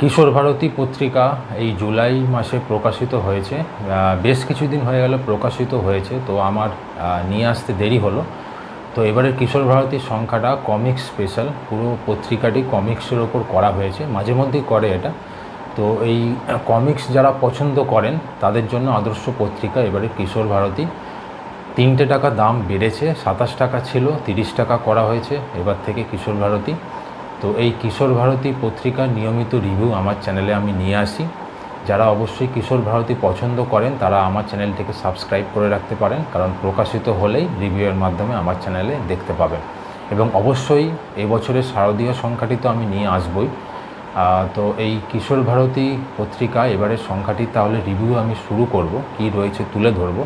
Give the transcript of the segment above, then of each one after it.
কিশোর ভারতী পত্রিকা এই জুলাই মাসে প্রকাশিত হয়েছে। বেশ কিছুদিন হয়ে গেল প্রকাশিত হয়েছে, তো আমার নিয়ে আসতে দেরি হলো। তো এবারে কিশোর ভারতীর সংখ্যাটা কমিক্স স্পেশাল, পুরো পত্রিকাটি কমিক্সের ওপর করা হয়েছে, মাঝে মধ্যেই করে এটা। তো এই কমিক্স যারা পছন্দ করেন, তাদের জন্য আদর্শ পত্রিকা এবারে কিশোর ভারতী। তিনটে টাকা দাম বেড়েছে, সাতাশ টাকা ছিল, তিরিশ টাকা করা হয়েছে, এবার থেকে কিশোর ভারতী। তো এই কিশোর ভারতী পত্রিকার নিয়মিত রিভিউ আমার চ্যানেলে আমি নিয়ে আসি। যারা অবশ্যই কিশোর ভারতী পছন্দ করেন, তারা আমার চ্যানেলটিকে সাবস্ক্রাইব করে রাখতে পারেন, কারণ প্রকাশিত হলেই রিভিউয়ের মাধ্যমে আমার চ্যানেলে দেখতে পাবেন। এবং অবশ্যই এবছরের শারদীয় সংখ্যাটি তো আমি নিয়ে আসবই। তো এই কিশোর ভারতী পত্রিকা এবারের সংখ্যাটি তাহলে রিভিউ আমি শুরু করব, কি রয়েছে তুলে ধরবো।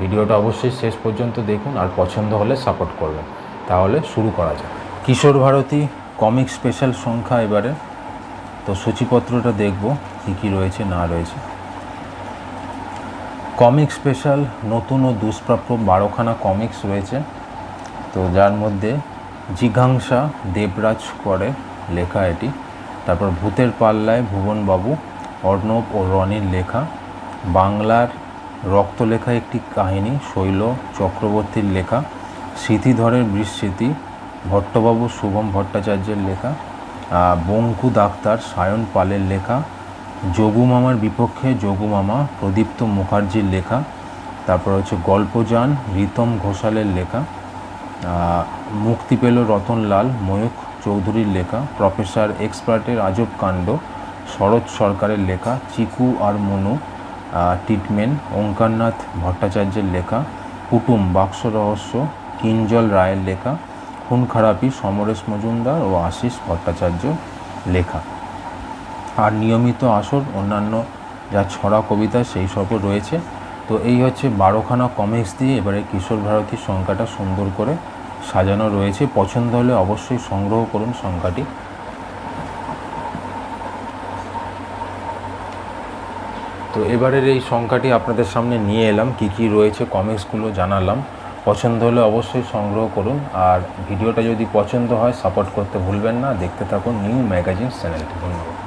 ভিডিওটা অবশ্যই শেষ পর্যন্ত দেখুন, আর পছন্দ হলে সাপোর্ট করবেন। তাহলে শুরু করা যাক। কিশোর ভারতী কমিক স্পেশাল সংখ্যা এবারে। তো সূচিপত্রটা দেখব কী কী রয়েছে, না রয়েছে। কমিক স্পেশাল নতুন ও দুষ্প্রাপ্য বারোখানা কমিক্স রয়েছে। তো যার মধ্যে জিঘাংসা দেবরাজ করে লেখা এটি। তারপর ভূতের পাল্লায় ভুবনবাবু, অর্ণব ও রনির লেখা। বাংলার রক্তলেখা একটি কাহিনী, শৈল চক্রবর্তীর লেখা। স্মৃতিধরের বিস্মৃতি ভট্টবাবু শুভম ভট্টাচার্যের লেখা বঙ্কু ডাক্তার সায়ন পালের লেখা, যোগু মামার বিপক্ষে যোগু মামা প্রদীপ্ত মুখার্জির লেখা, তারপর হচ্ছে গল্পযান রীতম ঘোষালের লেখা মুক্তি পেল রতনলাল ময়ূখ চৌধুরীর লেখা, প্রফেসর এক্সপার্টের আজব কাণ্ড, শরৎ সরকারের লেখা, চিকু আর মনু ট্রিটমেন্ট, ওঙ্কারনাথ ভট্টাচার্যের লেখা, কুটুম বাক্স রহস্য, কিঞ্জল রায়ের লেখা খুন খারাপি সমরেশ মজুমদার ও আশিস ভট্টাচার্য লেখা। আর নিয়মিত আসর, অন্যান্য যা ছড়া কবিতা সেই সবও রয়েছে। তো এই হচ্ছে বারোখানা কমিক্স দিয়ে এবারে কিশোর ভারতীর সংখ্যাটা সুন্দর করে সাজানো রয়েছে। পছন্দ হলে অবশ্যই সংগ্রহ করুন সংখ্যাটি। তো এবারের এই সংখ্যাটি আপনাদের সামনে নিয়ে এলাম। কি কি রয়েছে কমিক্সগুলো জানালাম। পছন্দ হলে অবশ্যই সংগ্রহ করুন। আর ভিডিওটা যদি পছন্দ হয় সাপোর্ট করতে ভুলবেন না। দেখতে থাকুন নিউ ম্যাগাজিন চ্যানেলটি। ধন্যবাদ।